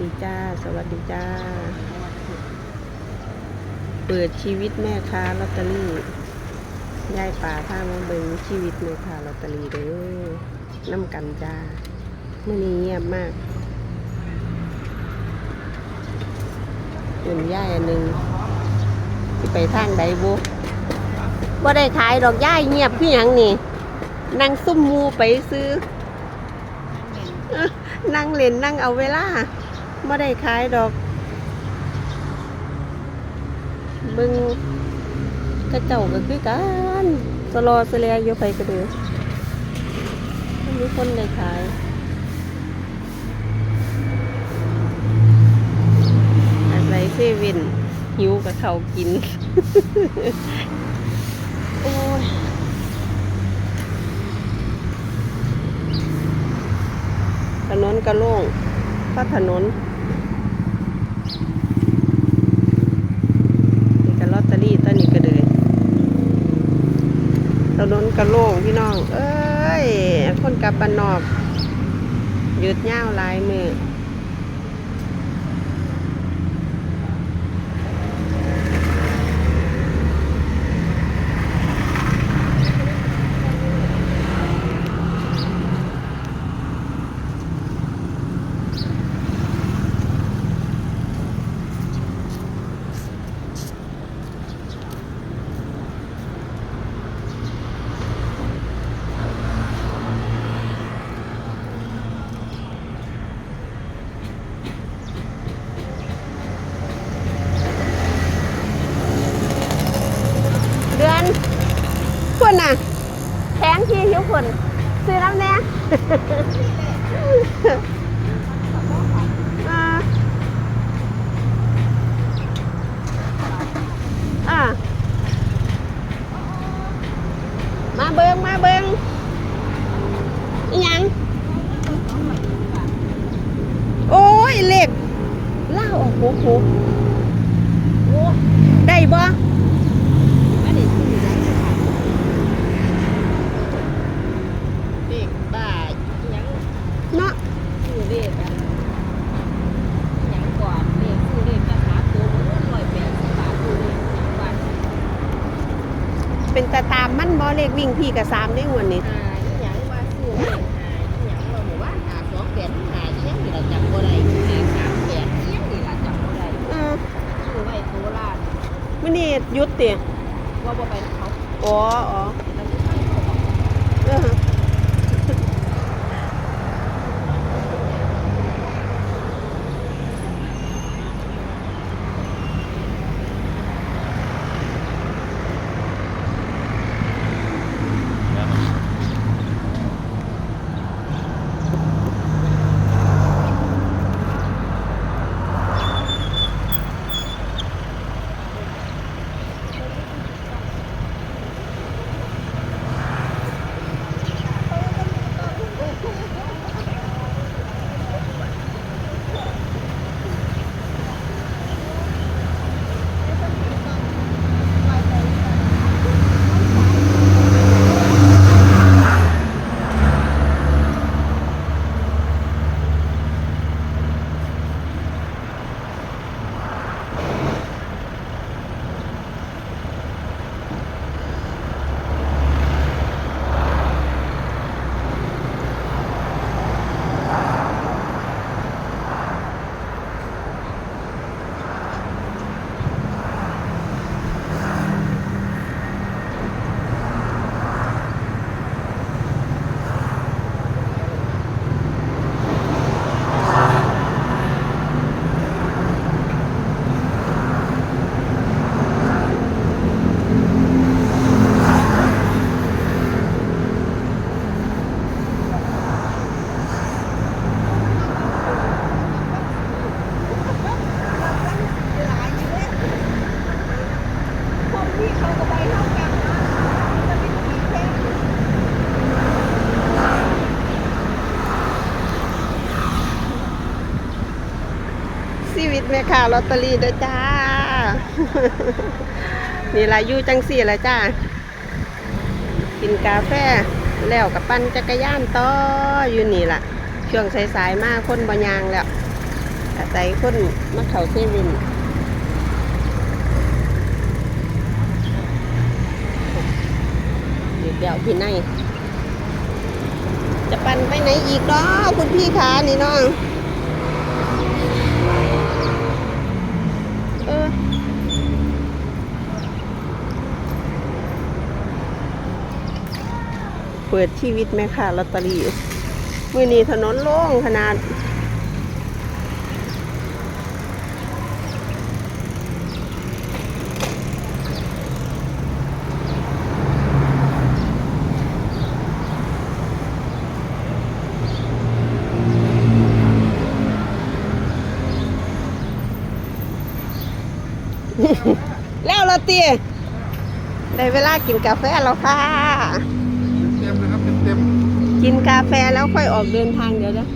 ดีจ้า สวัสดีจ้า เปิดชีวิตแม่ค้าลอตเตอรี่ยายป่าพามาเบิ่งชีวิตแม่ค้าลอตเตอรี่เด้อน้ำกันจ้ามื่อนี้เงียบมากเป็นย่ายอันหนึ่งที่ไปทางใดบุบ่ได้ขายดอกย่ายเงียบคือหยังนี่นั่งซุ่มหมูไปซื้อนั่งเล่นนั่งเอาเวลา ไม่ได้ขายดอกเบึงกระเจ้าก็คือกันสลอสเลียอยู่ไปกระเดือไม่มีคนได้ขายอะไรเซเว่นหิวกับเขากิน โอ้ยถนนกระโล่งเพราถนนก็ลอตเตอรี่ต้นนี้ก็เลยถ นนกระโล่งพี่น้อง เอ้ย คนกลับบ้านนอก หยุดยาวหลายมือเดือนคนน่ะแข้งที่หิวคนซื้อน้ำแน่ อ่าอ่ามาเบิงมาเบิงอิหยัง โอ้ยเหล็กเล่าออ กหูหูได้บ่อันนี้คือได้ค่ะเด็กบ้ายังเนาะคือเลขอันยังก่อนเลขคือเลขจะหาตัวมันร้อยแปดสิบบาทคือเลขยังวันเป็นตาตามมันบ่เลขวิ่งพี่กับสามได้งวดนี้ มันนี่หยุดเตียว่าบ่ไปนำเขาอ๋ออ๋อแล้วก็ไปเขาบอกเออชี วิตแม่ค้าลอตเตอรี่ด้อจ้า นี่ละยู่จังสี่ละจ้า กินกาแฟแล้วกับปั่นจักรยานต่ออยู่นี่ละช่วงสายๆมากคนบ่ยางแล้วอาศัยคนมาเขาเซเว่นเดี๋ยวพี่ในจะปั่นไปไหนอีกเนาะคุณพี่ขานี่เนาะเออ เปิดชีวิตแม่ค่ะลอตเตอรี่มือนี้ถนนโล่งขนาด แล้วละเตียได้เวลากินกาแฟแล้วค่ะ เต็มนะครับเต็มเต็ม กินกาแฟแล้วค่อยออกเดินทางเดี๋ยวนะ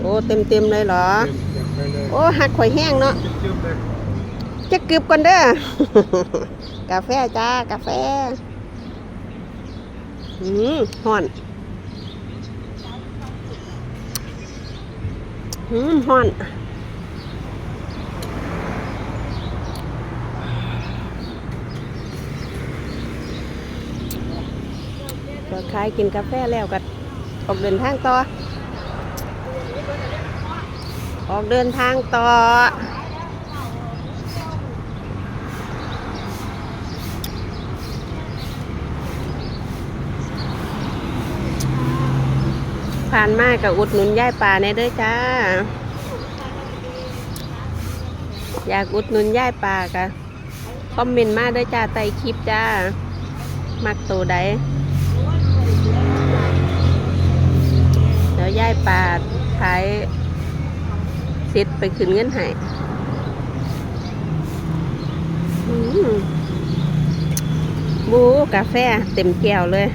โอ้เต็มเต็มๆเลยเหรอเต็มไปเลยโอ้หักข่อยแห้งเนาะเต็มเลยจะกึบก่อนเด้อกาแฟจ้ากาแฟอืมห่อนอืมห่อน ขายกินกาแฟแล้วก็ออกเดินทางต่อ ออกเดินทางต่อ ผ่านมากกับอุดหนุนย่ายป่าในเด้อจ้า อยากอุดหนุนย่ายป่ากะคอมเมนต์มาเด้อจ้าใต้คลิปจ้า มักตัวใด ย่ายป่าขายเสร็จไปขึ้นเงินให้อืมบูกาแฟเต็มแก้วเลย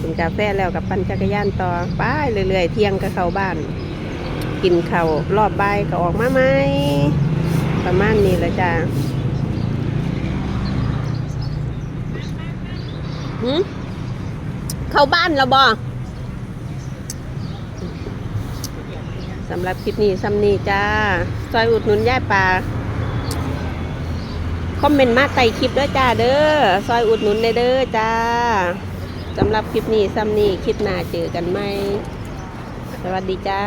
กินกาแฟแล้วกับปั่นจักรยานต่อไปเรื่อยๆเที่ยงก็เข้าบ้าน กินข้าวรอบบ่ายก็ออกมาไหมประมาณนี้ละจ้าเข้าบ้านแล้วบอ สำหรับคลิปนี้ซ้ำนี้จ้า ซอยอุดหนุนย่าป่า คอมเมนต์มาใต้คลิปด้วยจ้าเด้อ ซอยอุดหนุนในเด้อจ้า สำหรับคลิปนี้ซ้ำนี้คลิปหน้าเจอกันไหม สวัสดีจ้า